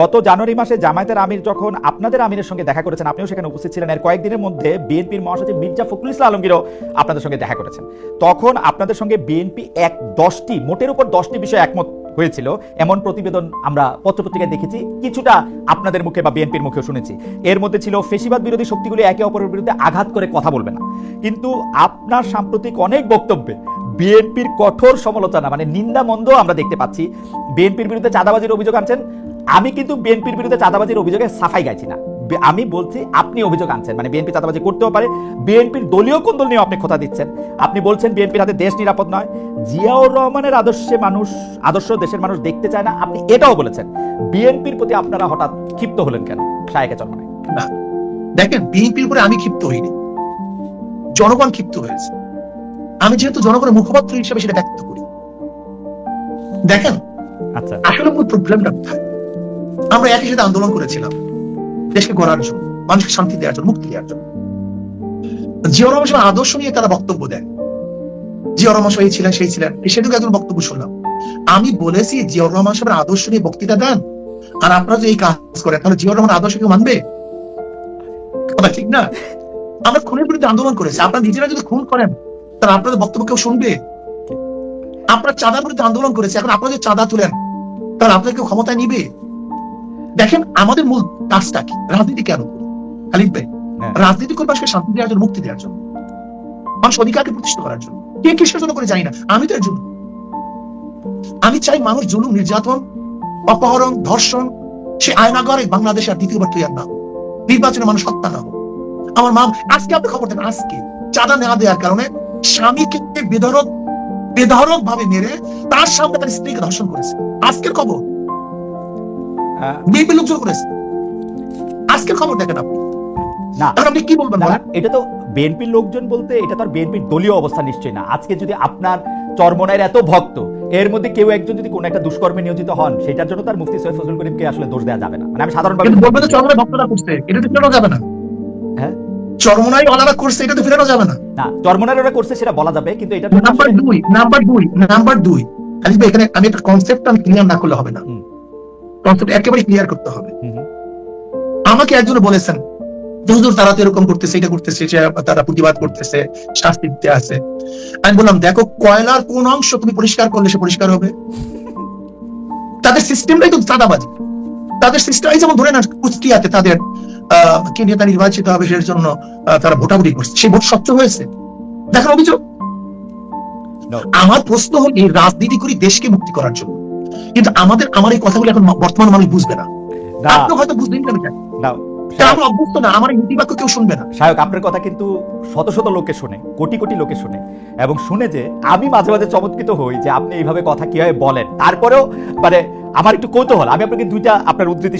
গত জানুয়ারি মাসে জামায়াতের আমির যখন আপনাদের আমিরের সঙ্গে দেখা করেছেন, আপনিও সেখানে উপস্থিত ছিলেন। এর কয়েকদিনের মধ্যে বিএনপির মহাসচিব মির্জা ফখরুল ইসলাম আলমগীরও আপনাদের সঙ্গে দেখা করেছেন। তখন আপনাদের সঙ্গে বিএনপি এক দশটি, মোটের উপর দশটি বিষয়ে একমত হয়েছিল। এমন প্রতিবেদন আমরা পত্রপত্রিকায় দেখেছি। কিছুটা আপনাদের মুখে বা বিএনপির মুখেও শুনেছি। এর মধ্যে ছিল ফেসিবাদ বিরোধী শক্তিগুলি একে অপরের বিরুদ্ধে আঘাত করে কথা বলবে না। কিন্তু আপনার সাম্প্রতিক অনেক বক্তব্যে বিএনপির কঠোর সমালোচনা মানে নিন্দা মন্দ আমরা দেখতে পাচ্ছি। বিএনপির বিরুদ্ধে চাঁদাবাজির অভিযোগ আনছেন। আমি কিন্তু বিএনপির বিরুদ্ধে চাঁদাবাজির অভিযোগে সাফাই গাইছি না। আমি বলছি আপনি অভিযোগ আনছেন। মানে বিএনপি চাঁদাবাজি করতেও পারে। বিএনপির দলীয় কোন্দল নিয়ে আপনি কথা দিচ্ছেন? আপনি বলছেন বিএনপির হাতে দেশ নিরাপদ নয়। জিয়াউর রহমানের আদর্শে মানুষ আদর্শ দেশের মানুষ দেখতে চায় না। আপনি এটাও বলেছেন। বিএনপির প্রতি আপনারা হঠাৎ ক্ষিপ্ত হলেন কেন? শায়েকে চরমানে না। দেখেন বিএনপির উপরে আমি ক্ষিপ্ত হইনি। জনগণ ক্ষিপ্ত হয়েছে। আমি যেহেতু জনগণের মুখপাত্র হিসেবে সেটা ব্যক্ত করি। দেখেন আচ্ছা। আসলে প্রবলেমটা কোথায়? আমরা একই সাথে আন্দোলন করেছিলাম। দেশকে গড়ার জন্য, মানুষকে শান্তি দেওয়ার জন্য, মুক্তি দেওয়ার জন্য। জিয়র রহমান আদর্শ নিয়ে তারা বক্তব্য দেন। জিয়র রহমান সাহেব ছিলেন, সেই ছিলেন। সেটুকু একজন বক্তব্য শুনলাম। আমি বলেছি জিয়র রহমান সাহেবের আদর্শ নিয়ে বক্তৃতা দেন। আর আপনারা যদি এই কাজ করেন, তাহলে জিয়র রহমান আদর্শ কেউ মানবে? ঠিক না? আমরা খুনের বিরুদ্ধে আন্দোলন করেছি। আপনারা নিজেরা যদি খুন করেন, তাহলে আপনাদের বক্তব্য কেউ শুনবে? আপনারা চাঁদার বিরুদ্ধে আন্দোলন করেছে এখন আপনারা যদি চাঁদা তুলেন, তাহলে আপনাদের কেউ ক্ষমতায় নিবে? দেখেন আমাদের মূল কাজটা কি? রাজনীতি কেন? খালিদ ভাই হ্যাঁ। রাজনীতি করে মানুষকে শান্তি দেওয়ার জন্য মুক্তি দেওয়ার জন্য। মানুষ অধিকারকে প্রতিষ্ঠা করার জন্য। কে কিসের জন্য করে জানি না। আমি তো এর জন্য আমি চাই মানুষ জুলুম নির্যাতন অপহরণ ধর্ষণ সে আয়নাগরে বাংলাদেশ আর দ্বিতীয়বার তৈরি না। নির্বাচনে মানুষ হত্যা না হোক। আমার মা আজকে আপনি খবর দেন আজকে চাঁদা নেওয়া দেওয়ার কারণে স্বামীকে বেধরক বেধরক ভাবে মেরে তার সামনে তার স্ত্রীকে ধর্ষণ করেছে। আজকের খবর বিএনপি লোকজন করেছে। আজকের খবর দেখেন আপনি। না। আপনি কি বলবেন এটা তো বিএনপির লোকজন বলতে এটা তো আর বিএনপির দলীয় অবস্থা নিশ্চয়ই না। আজকে যদি আপনার চরমনায়ের এত ভক্ত এর মধ্যে কেউ একজন যদি কোনো একটা দুষ্কর্মে নিয়োজিত হন সেটার জন্য তার মুফতি সৈয়দ ফজলুল করিমকে আসলে দোষ দেওয়া যাবে না। মানে আমি সাধারণভাবে বলবেন চরমনায় ভক্তরা করছে এটা তো ফেরানো যাবে না। হ্যাঁ? অলারা করছে এটা তো ফেরানো যাবে না। না ওরা করছে সেটা বলা যাবে কিন্তু এটা নাম্বার দুই নাম্বার দুই নাম্বার দুই। আলিফ ভাই, এখানে আমি একটা কনসেপ্ট আমি ক্লিয়ার না করলে হবে না। কনসেপ্ট একেবারে ক্লিয়ার করতে হবে। আমাকে একজন বলেছেন হুজুর তারা তো এরকম করতেছে এটা করতেছে তারা প্রতিবাদ করতেছে শাস্তি দিতে আছে। আমি বললাম দেখো কয়লার কোন অংশ তুমি পরিষ্কার করলে সে পরিষ্কার হবে? তাদের সিস্টেমটাই তো চাঁদাবাজি। তাদের সিস্টেম এই যেমন ধরে না কুষ্টিয়াতে তাদের আহ কে নেতা নির্বাচিত হবে সেটার জন্য তারা ভোটাভুটি করছে। সেই ভোট স্বচ্ছ হয়েছে। দেখেন অভিযোগ? আমার প্রশ্ন হল এই রাজনীতি করি দেশকে মুক্তি করার জন্য। কিন্তু আমাদের আমার এই কথাগুলো এখন বর্তমান মানুষ বুঝবে না। আপনি হয়তো বুঝবেন না না আমরা অভ্যস্ত না আমার নীতিবাক্য কেউ শুনবে না। সায়ক আপনার কথা কিন্তু শত শত লোকে শুনে কোটি কোটি লোকে শুনে এবং শুনে যে আমি মাঝে মাঝে চমৎকৃত হই যে আপনি এইভাবে কথা কীভাবে বলেন। তারপরেও মানে আমার একটু কৌতূহল আমি আপনাকে দুইটা আপনার উদ্ধৃতি